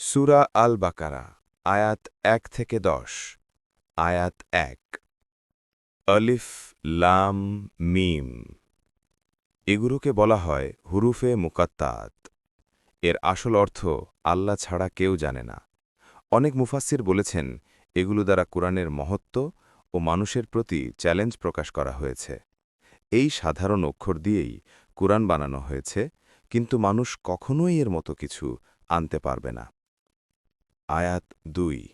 সুরা আল বাকারা আয়াত এক থেকে দশ, আয়াত এক। অলিফ লাম, মিম। এগুলোকে বলা হয় হুরুফে মুকাত্তাত। এর আসল অর্থ আল্লাহ ছাড়া কেউ জানে না। অনেক মুফাসসির বলেছেন এগুলো দ্বারা কোরআনের মহত্ব ও মানুষের প্রতি চ্যালেঞ্জ প্রকাশ করা হয়েছে। এই সাধারণ অক্ষর দিয়েই কোরআন বানানো হয়েছে, কিন্তু মানুষ কখনোই এর মতো কিছু আনতে পারবে না। আয়াত দুই।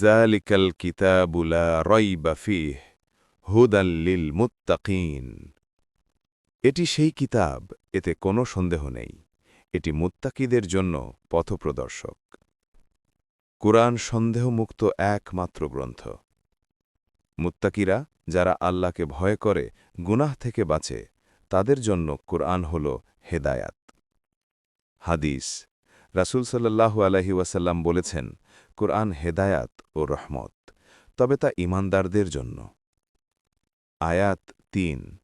জালিকাল কিতাবুলা রইবা ফিহ হুদাল্লিল মুত্তাকিন। এটি সেই কিতাব, এতে কোনো সন্দেহ নেই। এটি মুত্তাকিদের জন্য পথপ্রদর্শক। কোরআন সন্দেহমুক্ত একমাত্র গ্রন্থ। মুত্তাকিরা, যারা আল্লাহকে ভয় করে, গুনাহ থেকে বাঁচে, তাদের জন্য কোরআন হল হেদায়াত। হাদিস রাসুল সাল্লাহ আলহি ওয়াসাল্লাম বলেছেন, কোরআন হেদায়াত ও রহমত, তবে তা ইমানদারদের জন্য। আয়াত তিন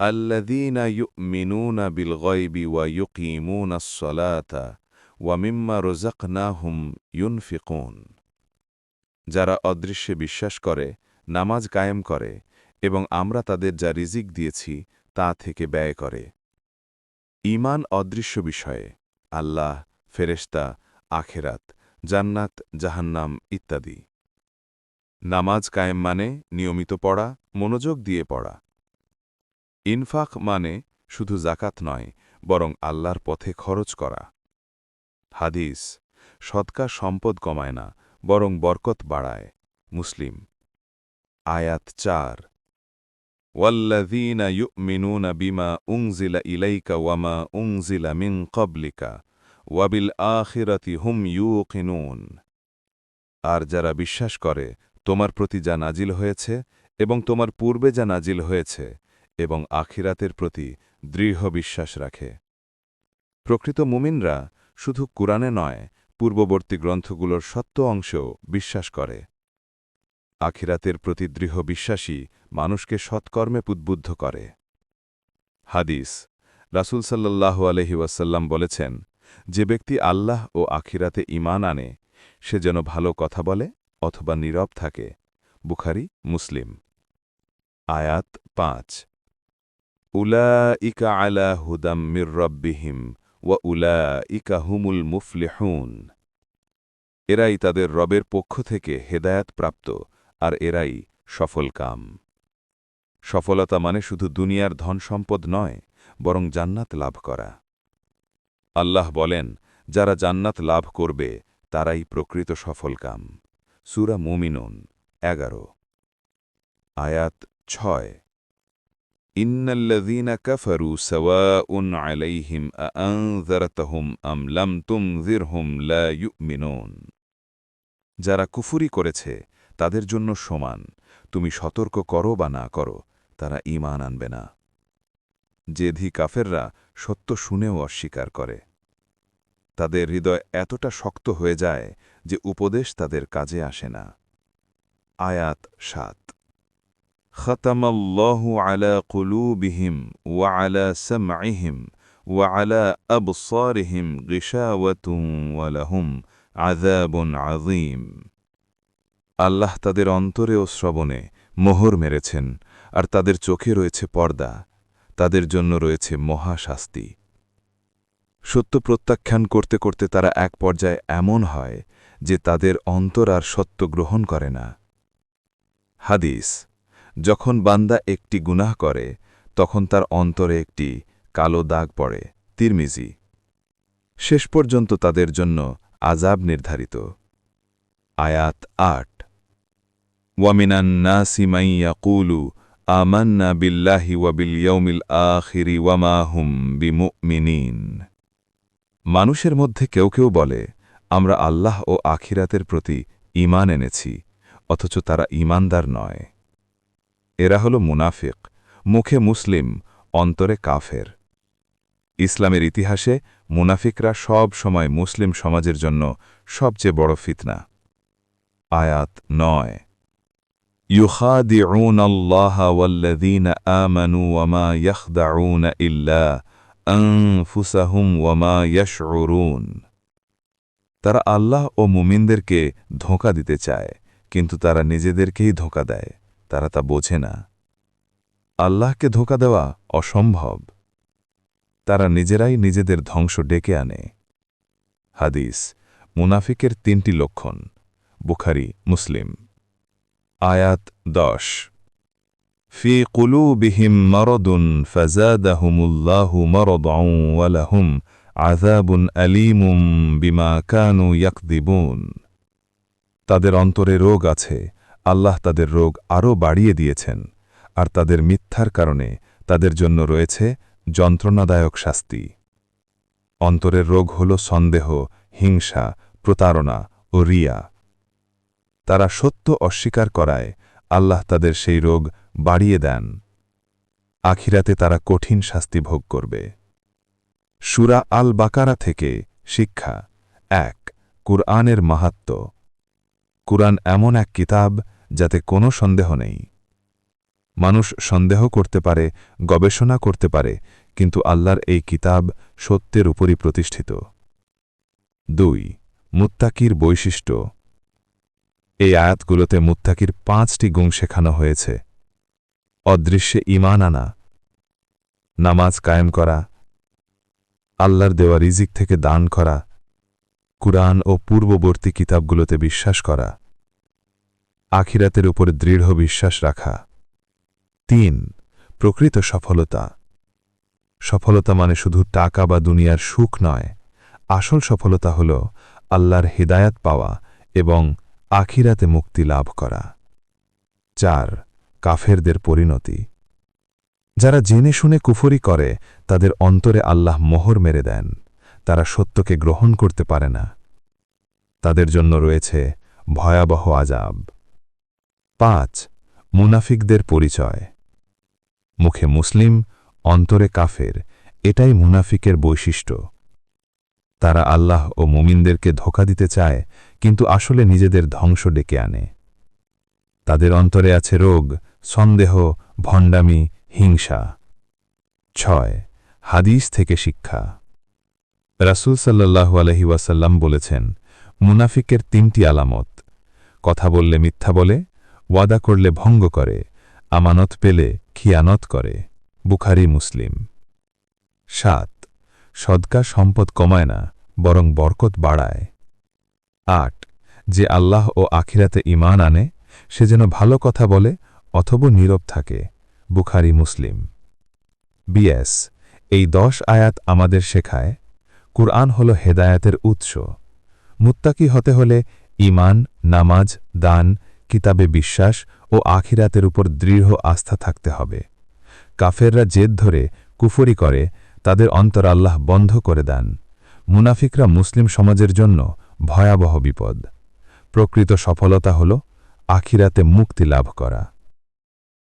الذين ওয়া بالغيب ويقيمون الصلاة ومما رزقناهم ইউনফিকুন। যারা অদৃশ্যে বিশ্বাস করে, নামাজ কায়েম করে এবং আমরা তাদের যা রিজিক দিয়েছি তা থেকে ব্যয় করে। ইমান অদৃশ্য বিষয়ে আল্লাহ, ফেরেশতা, আখেরাত, জান্নাত, জাহান্নাম ইত্যাদি। নামাজ কায়েম মানে নিয়মিত পড়া, মনোযোগ দিয়ে পড়া। ইনফাক মানে শুধু জাকাত নয়, বরং আল্লাহর পথে খরচ করা। হাদিস সৎকা সম্পদ কমায় না, বরং বরকত বাড়ায়। মুসলিম, আয়াত চার والذين يؤمنون بما أنزل إليك وما أنزل من قبلك وبالآخرة هم يوقنون আর যারা বিশ্বাস করে তোমার প্রতি যা নাজিল হয়েছে এবং তোমার পূর্বে যা নাজিল হয়েছে এবং আখিরাতের প্রতি দৃঢ় বিশ্বাস রাখে প্রকৃত মুমিনরা শুধু কুরআনে নয় পূর্ববর্তী গ্রন্থগুলোর সত্য অংশেও বিশ্বাস করে আখিরাতের প্রতি দৃঢ় বিশ্বাসী মানুষকে সৎকর্মে উদ্বুদ্ধ করে। হাদিস। রাসুল সাল্লাহ আলহি ওয়াসাল্লাম বলেছেন, যে ব্যক্তি আল্লাহ ও আখিরাতে ইমান আনে, সে যেন ভালো কথা বলে অথবা নীরব থাকে। বুখারি, মুসলিম। আয়াত পাঁচ। উলা ইকা আলা হুদাম মির রব্বিহিম ওয়া উলা ইকা হুমুল মুফলিহুন। এরাই তাদের রবের পক্ষ থেকে হেদায়াত প্রাপ্ত আর এরাই সফল কাম। সফলতা মানে শুধু দুনিয়ার ধন সম্পদ নয়, বরং জান্নাত লাভ করা। আল্লাহ বলেন, যারা জান্নাত লাভ করবে, তারাই প্রকৃত সফল কাম। সুরা মুমিনুন, এগারো। আয়াত ছয়। ইন্নাল্লাযীনা কাফারু সাওয়াউন আলাইহিম আআনযারতাহুম আম লাম তুমযিরহুম লা ইউমিনুন। যারা কুফুরি করেছে তাদের জন্য সমান। তুমি সতর্ক করো বা না করো, তারা ইমান আনবে না। জেধি কাফেররা সত্য শুনেও অস্বীকার করে। তাদের হৃদয় এতটা শক্ত হয়ে যায় যে উপদেশ তাদের কাজে আসে না। আয়াত সাত। খতম আলা কুলুবিহিম ওয়া আলা সামআহিম ওয়া আলা আবসারিহিম গিশাওয়াতুম ওয়া লাহুম আযাবুন আযীম। আল্লাহ তাদের অন্তরে ও শ্রবণে মোহর মেরেছেন, আর তাদের চোখে রয়েছে পর্দা, তাদের জন্য রয়েছে মহাশাস্তি। সত্য প্রত্যাখ্যান করতে করতে তারা এক পর্যায়ে এমন হয় যে তাদের অন্তর আর সত্য গ্রহণ করে না। হাদিস, যখন বান্দা একটি গুনাহ করে, তখন তার অন্তরে একটি কালো দাগ পড়ে। তিরমিজি, শেষ পর্যন্ত তাদের জন্য আজাব নির্ধারিত। আয়াত আট ওয়ামিনান্নাসি মাই ইয়াকুলু আমান্না বিল্লাহি ওয়াবিল ইয়ৌমিল আখিরি ওয়ামাহুম বিমুমিনিন মানুষের মধ্যে কেউ কেউ বলে, আমরা আল্লাহ ও আখিরাতের প্রতি ইমান এনেছি, অথচ তারা ইমানদার নয়। এরা হল মুনাফিক, মুখে মুসলিম, অন্তরে কাফের। ইসলামের ইতিহাসে মুনাফিকরা সব সময় মুসলিম সমাজের জন্য সবচেয়ে বড় ফিতনা। আয়াত নয়। يخادعون الله والذين آمنوا وما يخدعون إلا أنفسهم وما يشعرون তারা আল্লাহ ও মুমিনদেরকে ধোঁকা দিতে চায় কিন্তু তারা নিজেদেরকেই ধোঁকা দেয় তারা তা বোঝে না আল্লাহকে ধোঁকা দেওয়া অসম্ভব তারা নিজেরাই নিজেদের ধ্বংস ডেকে আনে হাদিস মুনাফিকের তিনটি লক্ষণ বুখারি মুসলিম আয়াত দশ। ফি কুলুবিহিম মরদুন ফাজাদাহুমুল্লাহু মরদউ ওয়ালাহুম আযাবুন আলীমুম বিমা কানু ইয়াকদিবুন। তাদের অন্তরে রোগ আছে, আল্লাহ তাদের রোগ আরও বাড়িয়ে দিয়েছেন, আর তাদের মিথ্যার কারণে তাদের জন্য রয়েছে যন্ত্রণাদায়ক শাস্তি। অন্তরের রোগ হল সন্দেহ, হিংসা, প্রতারণা ও রিয়া। তারা সত্য অস্বীকার করায়, আল্লাহ তাদের সেই রোগ বাড়িয়ে দেন। আখিরাতে তারা কঠিন শাস্তি ভোগ করবে। সুরা আল বাকারা থেকে শিক্ষা, এক, কুরআনের মাহাত্ম। কুরআন এমন এক কিতাব যাতে কোনো সন্দেহ নেই। মানুষ সন্দেহ করতে পারে, গবেষণা করতে পারে, কিন্তু আল্লাহর এই কিতাব সত্যের উপরই প্রতিষ্ঠিত। দুই, মুত্তাকির বৈশিষ্ট্য। এই আয়াতগুলোতে মুত্তাকির পাঁচটি গুণ শেখানো হয়েছে। অদৃশ্যে ইমান আনা, নামাজ কায়েম করা, আল্লাহর দেওয়া রিজিক থেকে দান করা, কুরআন ও পূর্ববর্তী কিতাবগুলোতে বিশ্বাস করা, আখিরাতের উপর দৃঢ় বিশ্বাস রাখা। তিন, প্রকৃত সফলতা। সফলতা মানে শুধু টাকা বা দুনিয়ার সুখ নয়, আসল সফলতা হল আল্লাহর হিদায়াত পাওয়া এবং আখিরাতে মুক্তি লাভ করা। চার, কাফেরদের পরিণতি। যারা জেনে শুনে কুফরি করে, তাদের অন্তরে আল্লাহ মোহর মেরে দেন। তারা সত্যকে গ্রহণ করতে পারে না। তাদের জন্য রয়েছে ভয়াবহ আজাব পাঁচ, মুনাফিকদের পরিচয়। মুখে মুসলিম, অন্তরে কাফের, এটাই মুনাফিকের বৈশিষ্ট্য। তারা আল্লাহ ও মুমিনদেরকে ধোকা দিতে চায় কিন্তু আসলে নিজেদের ধ্বংস ডেকে আনে। তাদের অন্তরে আছে রোগ, সন্দেহ, ভণ্ডামি, হিংসা। ছয়, হাদিস থেকে শিক্ষা। রাসুল সাল্লাহু আলহি ওয়াসাল্লাম বলেছেন, মুনাফিকের তিনটি আলামত। কথা বললে মিথ্যা বলে, ওয়াদা করলে ভঙ্গ করে, আমানত পেলে খিয়ানত করে। বুখারি, মুসলিম। সাত, সদকা সম্পদ কমায় না, বরং বরকত বাড়ায়। আট, যে আল্লাহ ও আখিরাতে ইমান আনে, সে যেন ভালো কথা বলে অথবা নীরব থাকে। বুখারি, মুসলিম। বিএস, এই দশ আয়াত আমাদের শেখায়, কুরআন হল হেদায়াতের উৎস। মুত্তাকি হতে হলে ইমান নামাজ, দান, কিতাবে বিশ্বাস ও আখিরাতের উপর দৃঢ় আস্থা থাকতে হবে। কাফেররা জেদ ধরে, কুফরি করে, তাদের অন্তর আল্লাহ বন্ধ করে দেন। মুনাফিকরা মুসলিম সমাজের জন্য ভয়াবহ বিপদ। প্রকৃত সফলতা হল আখিরাতে মুক্তি লাভ করা।